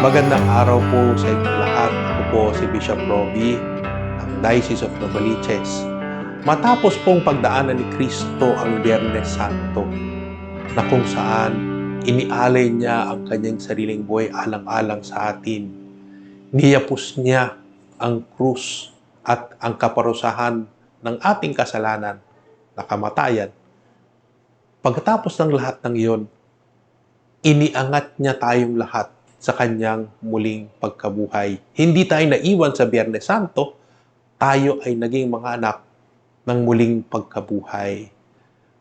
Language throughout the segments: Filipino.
Magandang araw po sa inyo lahat. Ako po si Bishop Roby ng Diocese of Novaliches. Matapos pong pagdaanan ni Kristo ang Biyernes Santo na kung saan inialay niya ang kanyang sariling buhay alang-alang sa atin. Niyapos niya ang krus at ang kaparusahan ng ating kasalanan na kamatayan. Pagkatapos ng lahat ng iyon, iniangat niya tayong lahat sa kanyang muling pagkabuhay. Hindi tayo naiwan sa Biyernes Santo, tayo ay naging mga anak ng muling pagkabuhay.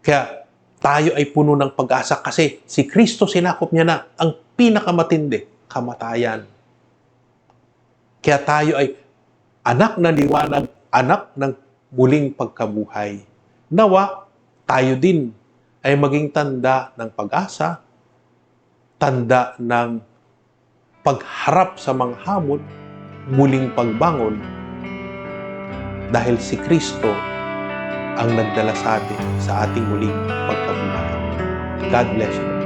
Kaya tayo ay puno ng pag-asa kasi si Kristo sinakop niya na ang pinakamatindi, kamatayan. Kaya tayo ay anak ng liwanag, anak ng muling pagkabuhay. Nawa, tayo din ay maging tanda ng pag-asa, tanda ng pagharap sa mga hamon, muling pagbangon, dahil si Kristo ang nagdala sa atin sa ating muling pagkabuhay. God bless you.